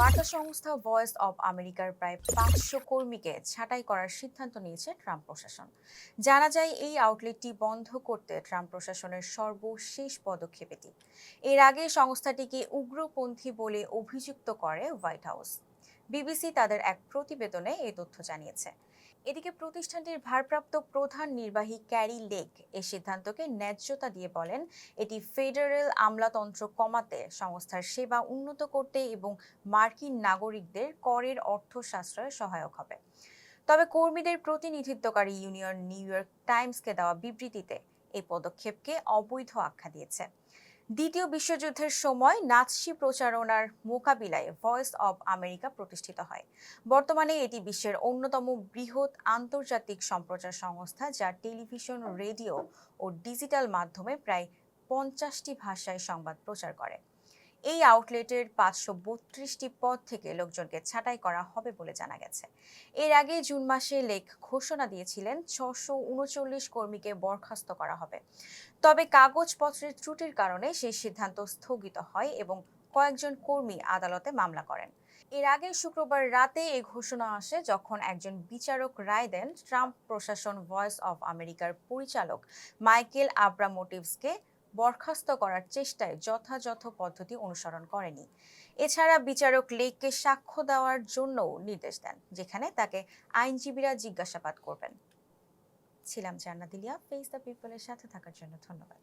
বার্তা সংস্থা voice of আমেরিকার প্রায় পাঁচশো কর্মীকে ছাঁটাই করার সিদ্ধান্ত নিয়েছে ট্রাম্প প্রশাসন। জানা যায়, এই আউটলেটটি বন্ধ করতে ট্রাম্প প্রশাসনের সর্বশেষ পদক্ষেপ এটি এর আগে সংস্থাটিকে উগ্রপন্থী বলে অভিযুক্ত করে হোয়াইট হাউস। বিবিসি তাদের এক প্রতিবেদনে এই তথ্য জানিয়েছে। এদিকে প্রতিষ্ঠানটির ভারপ্রাপ্ত প্রধান নির্বাহী ক্যারি লেক এই সিদ্ধান্তকে ন্যায্যতা দিয়ে বলেন, এটি ফেডারেল আমলাতন্ত্র কমাতে সংস্থার সেবা উন্নত করতে এবং মার্কিন নাগরিকদের করের অর্থ সাশ্রয়ে সহায়ক হবে। তবে কর্মীদের প্রতিনিধিত্বকারী ইউনিয়ন নিউ ইয়র্ক টাইমসকে দেওয়া বিবৃতিতে এই পদক্ষেপকে অবৈধ আখ্যা দিয়েছে। দ্বিতীয় বিশ্বযুদ্ধের সময় নাৎসি প্রচারণার মোকাবিলায় ভয়েস অব আমেরিকা প্রতিষ্ঠিত হয়। বর্তমানে এটি বিশ্বের অন্যতম বৃহৎ আন্তর্জাতিক সম্প্রচার সংস্থা যা টেলিভিশন, রেডিও ও ডিজিটাল মাধ্যমে প্রায় পঞ্চাশটি ভাষায় সংবাদ প্রচার করে। এই আউটলেটের পাঁচশো বত্রিশটি পদ থেকে লোকজনকে ছাঁটাই করা হবে বলে জানা গেছে। এর আগে জুন মাসে লেক ঘোষণা দিয়েছিলেন, ছশো উনচল্লিশ কর্মীকে বরখাস্ত করা হবে। তবে কাগজপত্রের ত্রুটির কারণে সেই সিদ্ধান্ত স্থগিত হয় এবং কয়েকজন কর্মী আদালতে মামলা করেন। এর আগে শুক্রবার রাতে এই ঘোষণা আসে যখন একজন বিচারক রায় দেন, ট্রাম্প প্রশাসন ভয়েস অফ আমেরিকার পরিচালক মাইকেল আব্রামোটিভসকে বরখাস্ত করার চেষ্টায় যথাযথ পদ্ধতি অনুসরণ করেনি। এছাড়া বিচারক লেককে সাক্ষ্য দেওয়ার জন্যও নির্দেশ দেন, যেখানে তাকে আইনজীবীরা জিজ্ঞাসাবাদ করবেন। ছিলাম জান্নাত ইলিয়া ফেস দ্য পিপলের সাথে থাকার জন্য ধন্যবাদ।